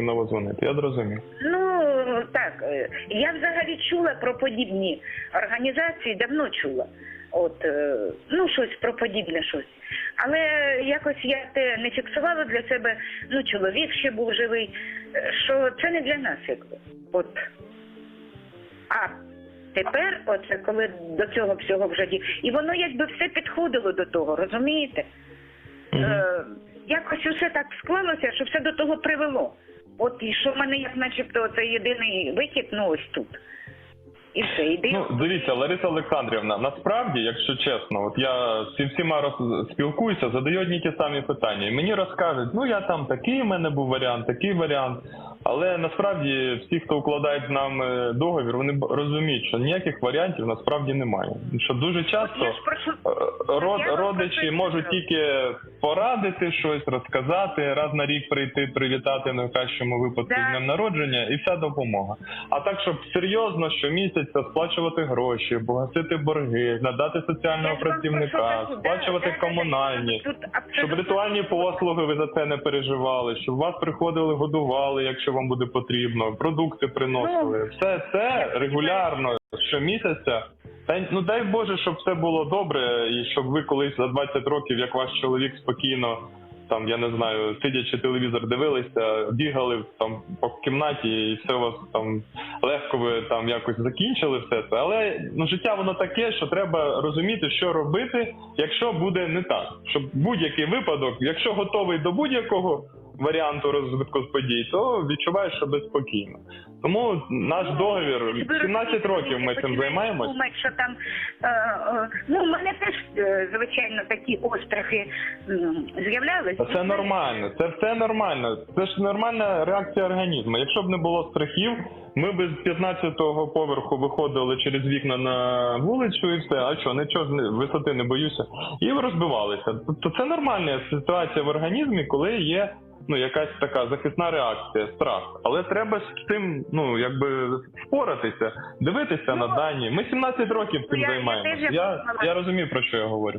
знову дзвонити. Я зрозумів. Ну так, е, я взагалі чула про подібні організації, давно чула. От е, ну щось про подібне щось. Але якось я те не фіксувала для себе. Ну, чоловік ще був живий, е, що це не для нас, якби. От. А тепер, оце коли до цього всього вже ді... і воно якби все підходило до того, розумієте? Е, якось усе так склалося, що все до того привело. От і що в мене, як начебто, це єдиний вихід, ну ось тут. І все, іди. Ну, дивіться, Лариса Олександрівна, насправді, якщо чесно, от я зі всіма роз... спілкуюся, задаю одні ті самі питання. І мені розкажуть, ну я там такий, в мене був варіант, такий варіант. Але насправді всі, хто укладають з нами договір, вони розуміють, що ніяких варіантів насправді немає. Що дуже часто е, род, родичі можуть тільки порадити щось, розказати, раз на рік прийти, привітати на кращому випадку з днем народження, і вся допомога. А так, щоб серйозно щомісяця сплачувати гроші, погасити борги, надати соціального працівника, сплачувати комунальні. Щоб ритуальні послуги ви за це не переживали, щоб вас приходили, годували, якщо вам буде потрібно, продукти приносили. Ну, Все це регулярно щомісяця. Та ну дай Боже, щоб все було добре, і щоб ви колись за 20 років, як ваш чоловік спокійно. Там я не знаю, сидячи телевізор дивилися, бігали там по кімнаті, і все у вас там легко ви там якось закінчили все це. Але ну життя воно таке, що треба розуміти, що робити, якщо буде не так. Щоб будь-який випадок, якщо готовий до будь-якого варіанту розвитку подій, то відчуваєш себе спокійно. Тому наш договір Ви 17 років ми цим займаємось. Думати, що там е, е, ну, в мене теж е, звичайно такі острахи з'являлися. Це нормально, це все нормально. Це ж нормальна реакція організму. Якщо б не було страхів, ми б з 15-го поверху виходили через вікна на вулицю і все. А що, нічого висоти не боюся, і розбивалися. Тобто це нормальна ситуація в організмі, коли є ну якась така захисна реакція, страх. Але треба з цим, ну якби впоратися, дивитися на дані. Ми 17 років цим Ну, я- займаємося. Я, Я, я розумію про що я говорю.